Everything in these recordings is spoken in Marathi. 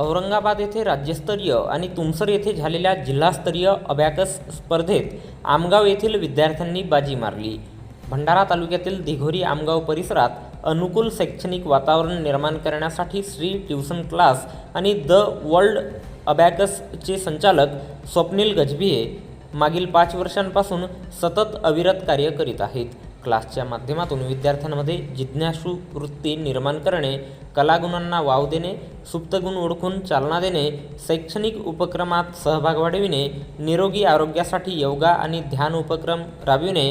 औरंगाबाद येथे राज्यस्तरीय आणि तुमसर येथे झालेल्या जिल्हास्तरीय अबॅकस स्पर्धेत आमगाव येथील विद्यार्थ्यांनी बाजी मारली. भंडारा तालुक्यातील दिघोरी आमगाव परिसरात अनुकूल शैक्षणिक वातावरण निर्माण करण्यासाठी श्री ट्युशन क्लास आणि द वर्ल्ड अबॅकसचे संचालक स्वप्नील गजभिये मागील पाच वर्षांपासून सतत अविरत कार्य करीत आहेत. क्लासच्या माध्यमातून विद्यार्थ्यांमध्ये जिज्ञासू वृत्ती निर्माण करणे कलागुणांना वाव देणे सुप्तगुण ओळखून चालना देणे शैक्षणिक उपक्रमात सहभाग वाढविणे निरोगी आरोग्यासाठी योगा आणि ध्यान उपक्रम राबविणे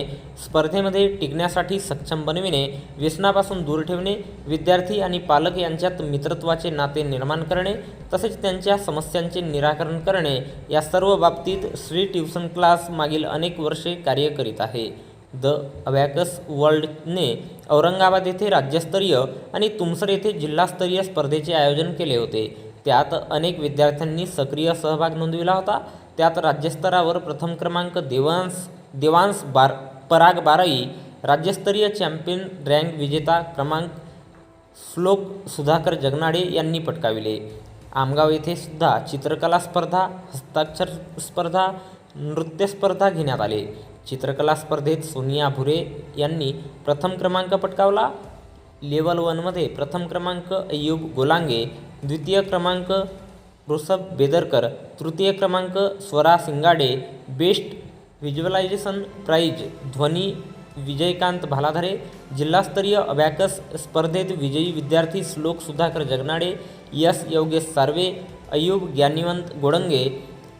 स्पर्धेमध्ये टिकण्यासाठी सक्षम बनविणे व्यसनापासून दूर ठेवणे विद्यार्थी आणि पालक यांच्यात मित्रत्वाचे नाते निर्माण करणे तसेच त्यांच्या समस्यांचे निराकरण करणे या सर्व बाबतीत श्री ट्युशन क्लास मागील अनेक वर्षे कार्य करीत आहे. द अबॅकस वर्ल्डने औरंगाबाद येथे राज्यस्तरीय आणि तुमसर येथे जिल्हास्तरीय स्पर्धेचे आयोजन केले होते. त्यात अनेक विद्यार्थ्यांनी सक्रिय सहभाग नोंदविला होता. त्यात राज्यस्तरावर प्रथम क्रमांक देवांश देवांश बार पराग बाराई राज्यस्तरीय चॅम्पियन रँक विजेता क्रमांक श्लोक सुधाकर जगनाडे यांनी पटकाविले. आमगाव येथे सुद्धा चित्रकला स्पर्धा हस्ताक्षर स्पर्धा नृत्य स्पर्धा घेण्यात आले. चित्रकला स्पर्धेत सोनिया भुरे यांनी प्रथम क्रमांक पटकावला. लेवल वनमध्ये प्रथम क्रमांक अय्यूब गोलांगे द्वितीय क्रमांक ऋषभ बेदरकर तृतीय क्रमांक Swara Singade best visualization prize Dhwani Vijaykant Bhaladhare जिल्हास्तरीय अबॅकस स्पर्धेत विजयी विद्यार्थी श्लोक सुधाकर जगनाडे यस योगेश सार्वे अय्यूब ज्ञानिवंत गोडंगे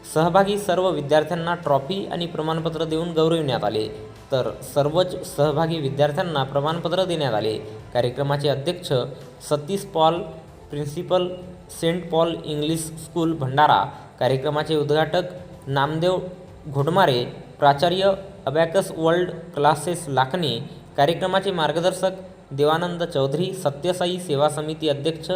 सहभागी सर्व विद्यार्थ्यांना ट्रॉफी आणि प्रमाणपत्र देऊन गौरविण्यात आले. तर सर्वच सहभागी विद्यार्थ्यांना प्रमाणपत्र देण्यात आले. कार्यक्रमाचे अध्यक्ष Satish Paul principal Saint Paul English school Bhandara कार्यक्रमाचे उद्घाटक नामदेव घोडमारे प्राचार्य अबॅकस वर्ल्ड क्लासेस लाखणी कार्यक्रमाचे मार्गदर्शक देवानंद चौधरी सत्यसाई सेवा समिती अध्यक्ष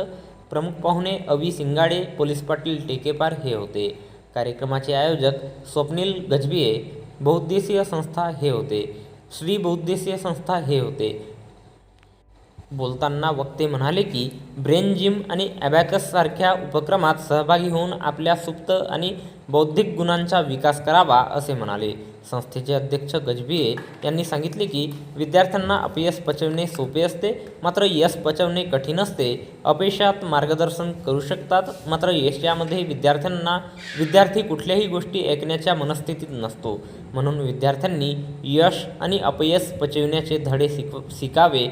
प्रमुख पाहुणे अवी सिंगाडे पोलीस पाटील टेकेपार हे होते. कार्यक्रमाचे आयोजक स्वप्नील गजबिये बहुद्देशीय संस्था हे होते. श्री बहुद्देशीय संस्था हे होते. बोलताना वक्ते म्हणाले की ब्रेन जिम आणि अबॅकससारख्या उपक्रमात सहभागी होऊन आपल्या सुप्त आणि बौद्धिक गुणांचा विकास करावा असे म्हणाले. संस्थेचे अध्यक्ष गजबिये यांनी सांगितले की विद्यार्थ्यांना अपयश पचवणे सोपे असते मात्र यश पचवणे कठीण असते. अपयशात मार्गदर्शन करू शकतात मात्र यशामध्ये विद्यार्थ्यांना विद्यार्थी कुठल्याही गोष्टी ऐकण्याच्या मनस्थितीत नसतो. म्हणून विद्यार्थ्यांनी यश आणि अपयश पचविण्याचे धडे शिक शिकावे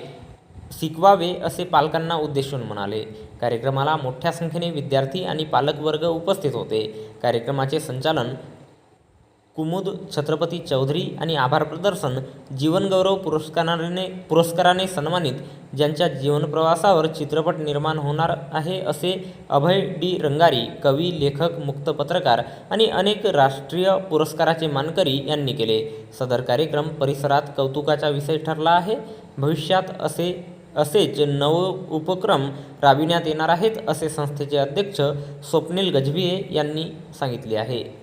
शिकवावे असे पालकांना उद्देशून म्हणाले. कार्यक्रमाला मोठ्या संख्येने विद्यार्थी आणि पालकवर्ग उपस्थित होते. कार्यक्रमाचे संचालन कुमुद छत्रपती चौधरी आणि आभार प्रदर्शन जीवनगौरव पुरस्काराने पुरस्काराने सन्मानित ज्यांच्या जीवनप्रवासावर चित्रपट निर्माण होणार आहे असे अभय डी रंगारी कवी लेखक मुक्त पत्रकार आणि अनेक राष्ट्रीय पुरस्काराचे मानकरी यांनी केले. सदर कार्यक्रम परिसरात कौतुकाचा विषय ठरला आहे. भविष्यात असे असेच नव उपक्रम राबविण्यात येणार आहेत असे संस्थेचे अध्यक्ष स्वप्नील गजभिये यांनी सांगितले आहे.